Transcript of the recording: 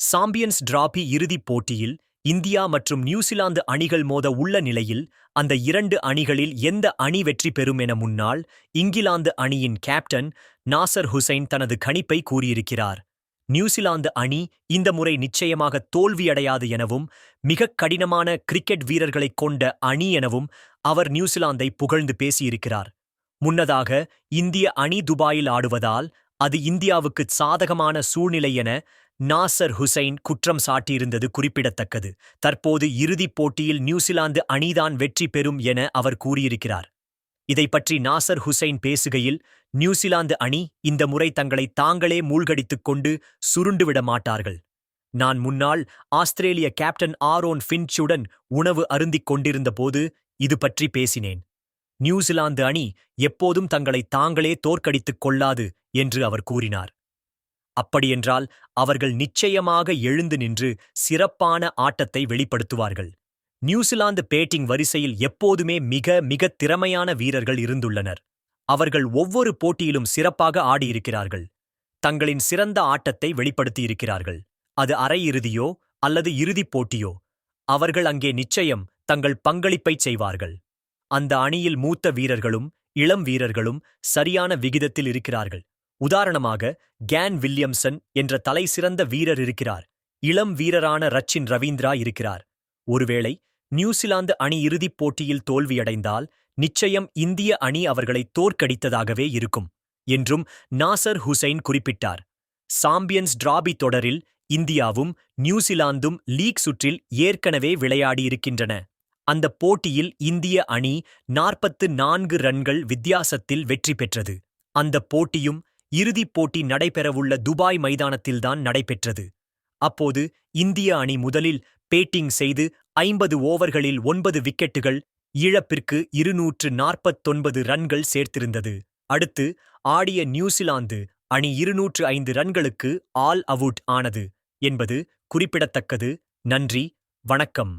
Champions trophy இறுதிப் போட்டியில் India மற்றும் நியூசிலாந்து அணிகள் மோத உள்ள நிலையில் அந்த இரண்டு அணிகளில் எந்த அணி வெற்றி பெறும் என முன்னாள் இங்கிலாந்து அணியின் கேப்டன் நாசர் ஹுசைன் தனது கணிப்பை கூறியிருக்கிறார். நியூசிலாந்து அணி இந்த முறை நிச்சயமாக தோல்வியடையாது எனவும் மிகக் கடினமான கிரிக்கெட் வீரர்களைக் கொண்ட அணி எனவும் அவர் நியூசிலாந்தை புகழ்ந்து பேசியிருக்கிறார். முன்னதாக இந்திய அணி துபாயில் ஆடுவதால் அது இந்தியாவுக்கு சாதகமான சூழ்நிலை என நாசர் ஹுசைன் குற்றம் சாட்டியிருந்தது குறிப்பிடத்தக்கது. தற்போது இறுதிப் போட்டியில் நியூசிலாந்து அணிதான் வெற்றி பெறும் என அவர் கூறியிருக்கிறார். இதைப்பற்றி நாசர் ஹுசைன் பேசுகையில் நியூசிலாந்து அணி இந்த முறை தங்களை தாங்களே மூழ்கடித்துக் கொண்டு சுருண்டுவிட மாட்டார்கள். நான் முன்னால் ஆஸ்திரேலிய கேப்டன் ஆரோன் ஃபின்ச்சுடன் உணவு அருந்திக் கொண்டிருந்தபோது இது பற்றி பேசினேன். நியூசிலாந்து அணி எப்போதும் தங்களை தாங்களே தோற்கடித்துக் கொள்ளாது என்று அவர் கூறினார். அப்படியென்றால் அவர்கள் நிச்சயமாக எழுந்து நின்று சிறப்பான ஆட்டத்தை வெளிப்படுத்துவார்கள். நியூசிலாந்து பேட்டிங் வரிசையில் எப்போதுமே மிக மிக திறமையான வீரர்கள் இருந்துள்ளனர். அவர்கள் ஒவ்வொரு போட்டியிலும் சிறப்பாக ஆடியிருக்கிறார்கள். தங்களின் சிறந்த ஆட்டத்தை வெளிப்படுத்தியிருக்கிறார்கள். அது அரையிறுதியோ அல்லது இறுதிப் போட்டியோ. அவர்கள் அங்கே நிச்சயம் தங்கள் பங்களிப்பைச் செய்வார்கள். அந்த அணியில் மூத்த வீரர்களும் இளம் வீரர்களும் சரியான விகிதத்தில் இருக்கிறார்கள். உதாரணமாக கேன் வில்லியம்சன் என்ற தலைசிறந்த வீரர் இருக்கிறார். இளம் வீரரான ரச்சின் ரவீந்திரா இருக்கிறார். ஒருவேளை நியூசிலாந்து அணி இறுதிப் போட்டியில் தோல்வியடைந்தால் நிச்சயம் இந்திய அணி அவர்களை தோற்கடித்ததாகவே இருக்கும் என்றும் நாசர் ஹுசைன் குறிப்பிட்டார். சாம்பியன்ஸ் டிராபி தொடரில் இந்தியாவும் நியூசிலாந்தும் லீக் சுற்றில் ஏற்கனவே விளையாடியிருக்கின்றன. அந்த போட்டியில் இந்திய அணி நாற்பத்து நான்கு ரன்கள் வித்தியாசத்தில் வெற்றி பெற்றது. அந்த போட்டியும் இறுதிப் போட்டி நடைபெறவுள்ள துபாய் மைதானத்தில்தான் நடைபெற்றது. அப்போது இந்திய அணி முதலில் பேட்டிங் செய்து ஐம்பது ஓவர்களில் ஒன்பது விக்கெட்டுகள் இழப்பிற்கு இருநூற்று நாற்பத்தொன்பது ரன்கள் சேர்த்திருந்தது. அடுத்து ஆடிய நியூசிலாந்து அணி இருநூற்று ஐந்து ரன்களுக்கு ஆல் அவுட் ஆனது என்பது குறிப்பிடத்தக்கது. நன்றி வணக்கம்.